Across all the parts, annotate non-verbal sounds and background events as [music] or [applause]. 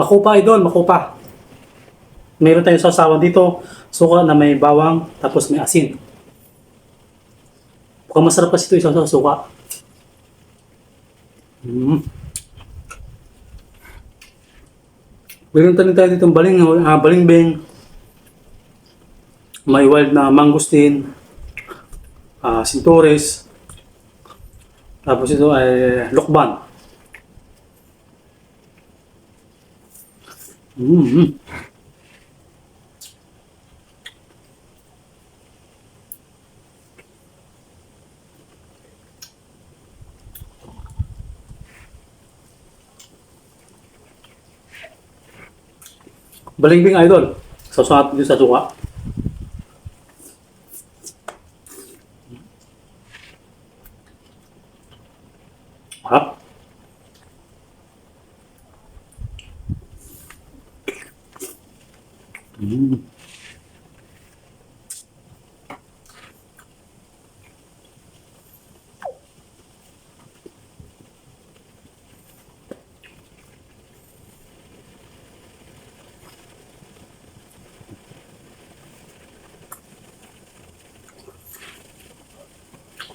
Makupa idol, makupa. Meron tayong sasawan dito, suka na may bawang, tapos may asin. Mukhang masarap kasi ito isa sa suka. Mm. Meron tayo tayo dito baling, ah, balingbing. May wild na mangustin. ah sintores. Tapos ito ay lokban. Mm. Balingbing idol. Sasat dito sa suka. Mm.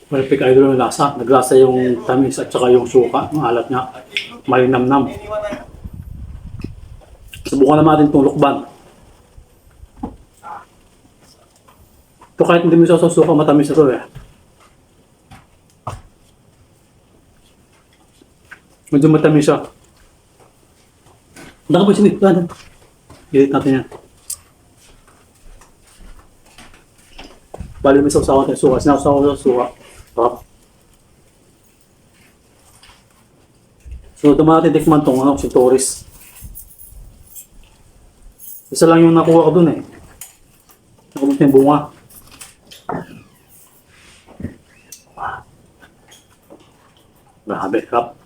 Perfect idol yung lasa. Naglasa yung tamis at saka yung suka. Ang alat niya. May namnam. Subukan naman natin itong lukban. Ito kahit hindi mo siya sa suka, matamis ito eh. Medyo matamis siya. Baka ba sinig? Ano? Gilit natin yan. Bali may sausawan tayo suka. Sinausawan sa suka. Sarap. So, ito mga titikman tong ano, si Torres. Isa lang yung nakuha ko dun eh. Nakuha yung bunga. Grabe, kap.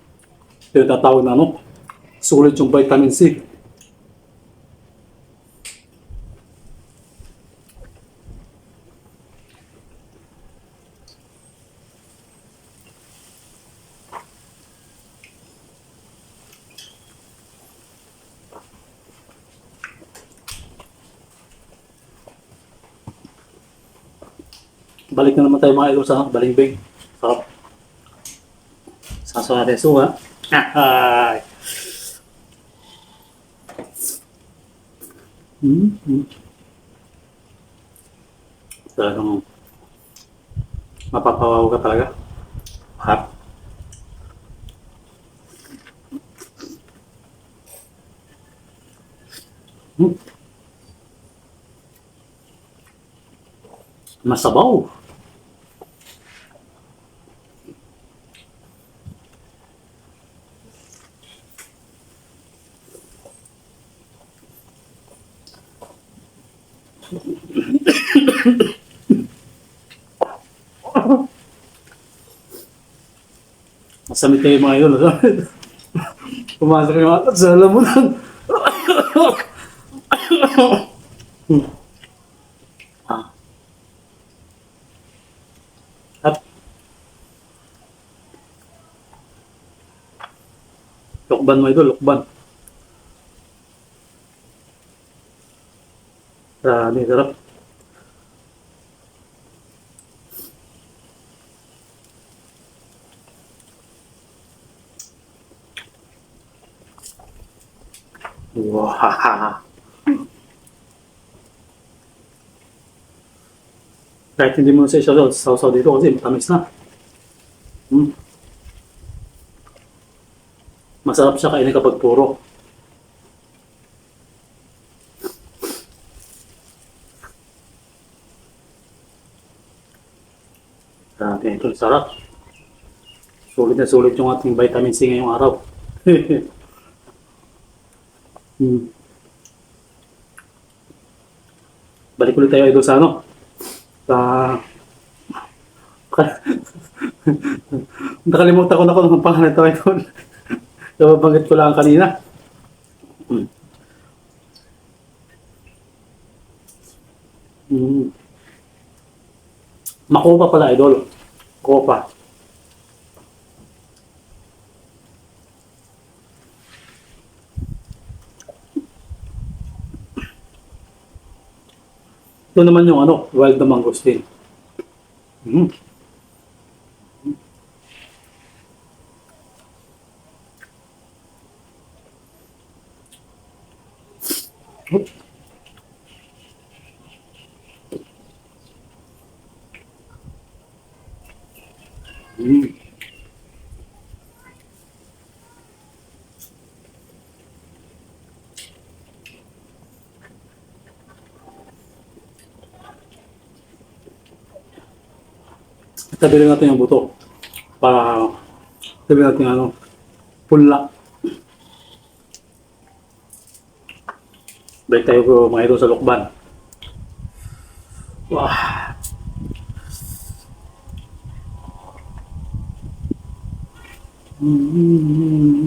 Tatawag na ano, sulit yung vitamin C. Balik na naman tayo mga idol sa. Sarap. Sasawa natin suha. Ay. Mm -hmm. Talagang mapapawaw ka talaga. Hap. Hmm. Masabaw. Masamit kayo mga idol. Pumasok yung atat sa lamunan. At Lukban mo idol, lukban. Grabe, sarap. Wow. [laughs] Kahit hindi mo sa isaw sausaw dito kasi matamis na. Hmm. Masarap siya kainin kapag puro. Grabe, ito sarap. Sulit na sulit yung ating vitamin C ngayong araw. [laughs] hmm. Balik ulit tayo idol sa ano? [laughs] Sa... Nakalimutan ko na kung anong pangalan ito idol. [laughs] Nababanggit ko lang kanina. Hmm. Hmm. Makupa pala idol. Copa. Ito naman yung ano, wild na mangosteen. Mm. Oops. Tabi lang natin yung buto para tabi natin ano, pula. Balik tayo ko mga ito sa lukban. Wah. Mm.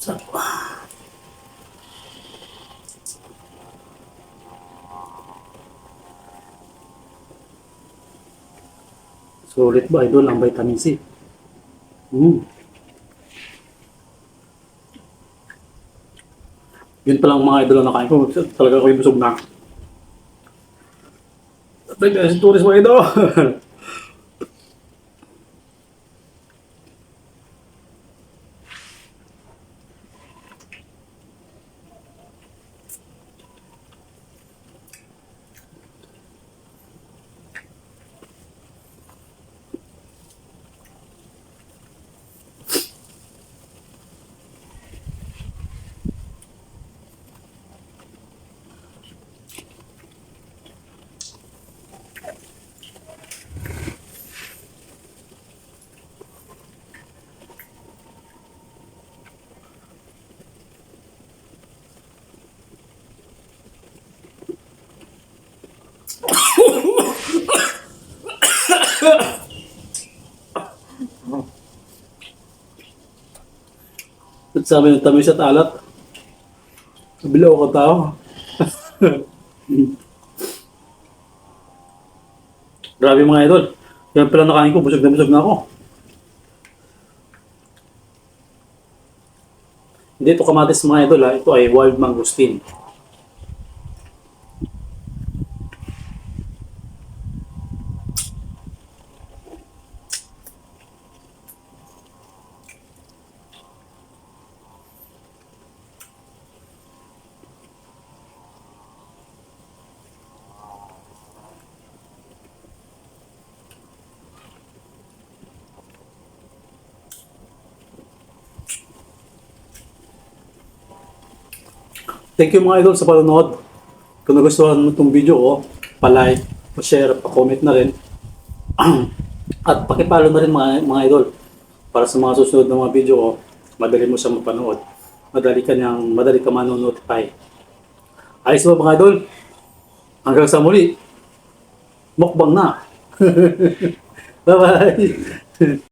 Sarap. Sulit ba idol ang vitamin C? Mm. Yun pa lang mga idol ang nakain ko. Talaga ako yung busog na. Thank you, turis mo idol. [laughs] At sabi ng tamis at alat. Kabilaw ko tao. [laughs] Grabe mga idol. Yan pala nakain ko, busog na busog na ako. Hindi ito kamatis mga idol ha. Ito ay wild mangosteen. Thank you mga idol sa panonood. Kung nagustuhan mo itong video ko, pa-like, pa-share, pa-comment na rin. [clears throat] At pakipalo na rin mga, mga idol para sa mga susunod na mga video ko, madali mo siya mapanood. Madali ka niyang, madali ka manonotify. Ayos ba mga idol? Hanggang sa muli. Mukbang na. [laughs] Bye-bye. [laughs]